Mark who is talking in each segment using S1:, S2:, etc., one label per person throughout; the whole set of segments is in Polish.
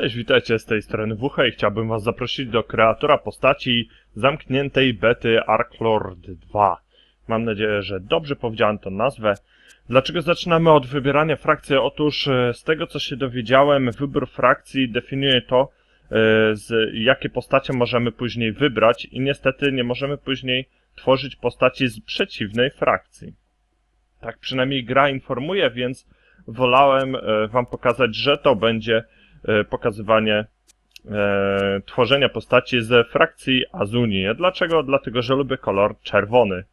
S1: Cześć, witajcie z tej strony WH i chciałbym was zaprosić do kreatora postaci zamkniętej bety Arklord 2. Mam nadzieję, że dobrze powiedziałem tę nazwę. Dlaczego zaczynamy od wybierania frakcji? Otóż e, z tego co się dowiedziałem, wybór frakcji definiuje to, e, z jakie postacie możemy później wybrać i niestety nie możemy później tworzyć postaci z przeciwnej frakcji. Tak przynajmniej gra informuje, więc wolałem e, wam pokazać, że to będzie pokazywanie e, tworzenia postaci ze frakcji Azuni. Dlaczego? Dlatego, że lubię kolor czerwony.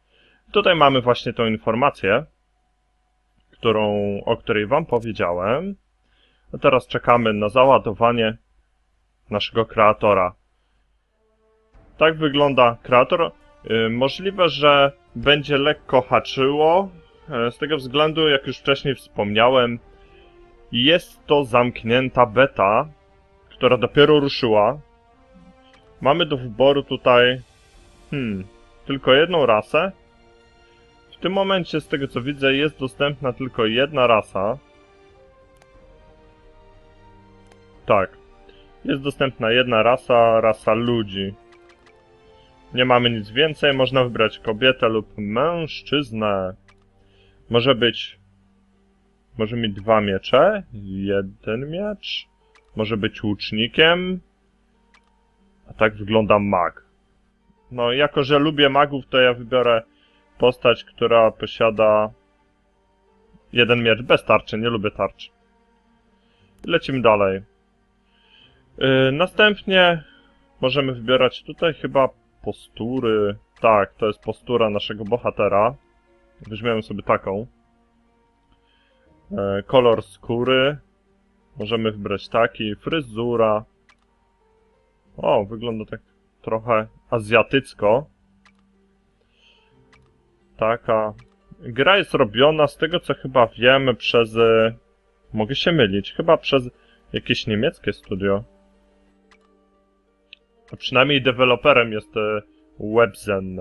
S1: Tutaj mamy właśnie tą informację, którą, o której wam powiedziałem. A teraz czekamy na załadowanie naszego kreatora. Tak wygląda kreator. Y, Możliwe, że będzie lekko haczyło, e, z tego względu, jak już wcześniej wspomniałem, jest to zamknięta beta, która dopiero ruszyła. Mamy do wyboru tutaj, hmm, tylko jedną rasę. W tym momencie, z tego co widzę, jest dostępna tylko jedna rasa. Tak. Jest dostępna jedna rasa, rasa ludzi. Nie mamy nic więcej, można wybrać kobietę lub mężczyznę. Może być... Może mieć dwa miecze, jeden miecz. Może być łucznikiem. A tak wygląda mag. No, jako że lubię magów, to ja wybiorę postać, która posiada jeden miecz bez tarczy. Nie lubię tarczy. Lecimy dalej. Yy, następnie możemy wybierać tutaj chyba postury. Tak, to jest postura naszego bohatera. Weźmiemy sobie taką. E, kolor skóry. Możemy wybrać taki. Fryzura. O, wygląda tak trochę azjatycko. Taka. Gra jest robiona z tego co chyba wiemy przez... e, Mogę się mylić. Chyba przez jakieś niemieckie studio. A przynajmniej deweloperem jest e, Webzen,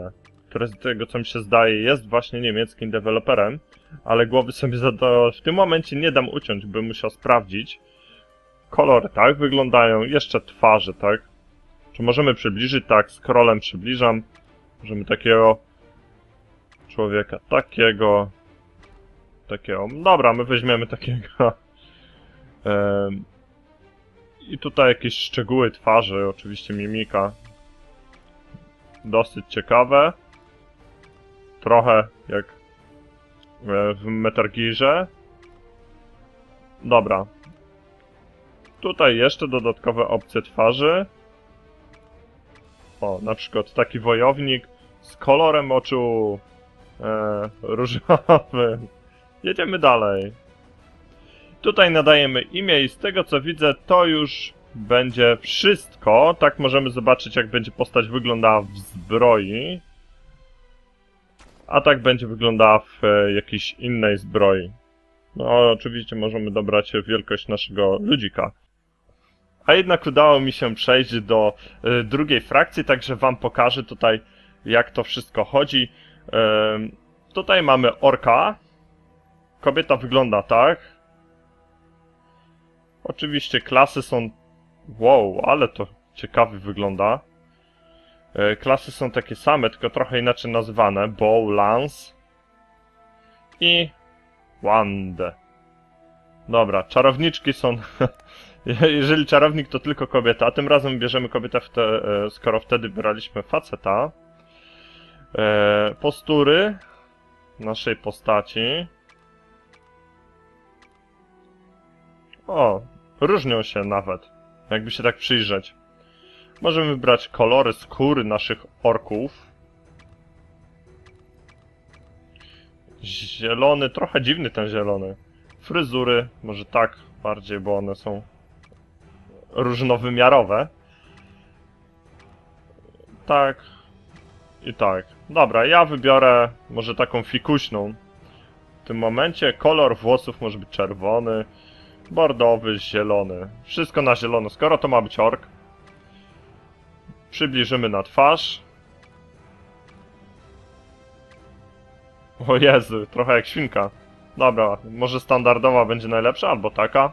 S1: który z tego co mi się zdaje jest właśnie niemieckim deweloperem, ale głowy sobie za to w tym momencie nie dam uciąć, bym musiał sprawdzić. Kolory tak wyglądają, jeszcze twarze, tak? Czy możemy przybliżyć? Tak, scrollem przybliżam. Możemy takiego człowieka, takiego, takiego. Dobra, my weźmiemy takiego. Em, i tutaj jakieś szczegóły twarzy, oczywiście mimika. Dosyć ciekawe. Trochę jak e, w Metal Gearze. Dobra. Tutaj jeszcze dodatkowe opcje twarzy. O, na przykład taki wojownik z kolorem oczu e, różowym. Jedziemy dalej. Tutaj nadajemy imię i z tego co widzę, to już będzie wszystko. Tak możemy zobaczyć, jak będzie postać wyglądała w zbroi. A tak będzie wyglądała w e, jakiejś innej zbroi. No, oczywiście możemy dobrać wielkość naszego ludzika. A jednak udało mi się przejść do e, drugiej frakcji, także wam pokażę tutaj, jak to wszystko chodzi. E, tutaj mamy orka. Kobieta wygląda tak. Oczywiście klasy są... Wow, ale to ciekawie wygląda. E, Klasy są takie same, tylko trochę inaczej nazwane. Bow, Lance i Wand. Dobra, czarowniczki są... Jeżeli czarownik to tylko kobieta, a tym razem bierzemy kobietę, w te, e, skoro wtedy braliśmy faceta. E, Postury naszej postaci. O, różnią się nawet, jakby się tak przyjrzeć. Możemy wybrać kolory skóry naszych orków. Zielony, trochę dziwny ten zielony. Fryzury, może tak bardziej, bo one są różnowymiarowe. Tak. I tak. Dobra, ja wybiorę może taką fikuśną. W tym momencie kolor włosów może być czerwony, bordowy, zielony. Wszystko na zielono. Skoro to ma być ork, przybliżymy na twarz. O Jezu, trochę jak świnka. Dobra, może standardowa będzie najlepsza, albo taka.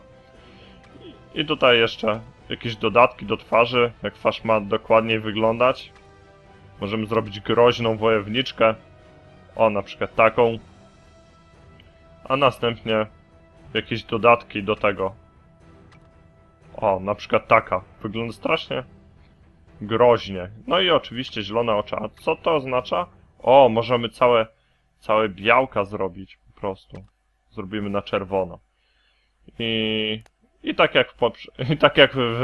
S1: I tutaj jeszcze jakieś dodatki do twarzy, jak twarz ma dokładniej wyglądać. Możemy zrobić groźną wojowniczkę. O, na przykład taką. A następnie jakieś dodatki do tego. O, na przykład taka. Wygląda strasznie groźnie. No i oczywiście zielone oczy. A co to oznacza? O, możemy całe, całe białka zrobić po prostu. Zrobimy na czerwono. I, i tak jak w, i tak jak w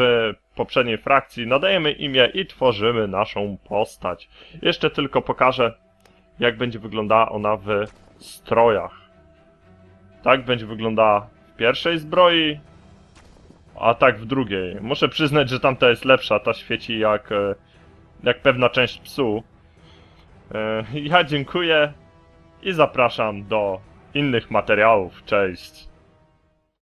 S1: poprzedniej frakcji, nadajemy imię i tworzymy naszą postać. Jeszcze tylko pokażę, jak będzie wyglądała ona w strojach. Tak będzie wyglądała w pierwszej zbroi, a tak w drugiej. Muszę przyznać, że tamta jest lepsza, ta świeci jak, e, jak pewna część psu. E, Ja dziękuję i zapraszam do innych materiałów. Cześć!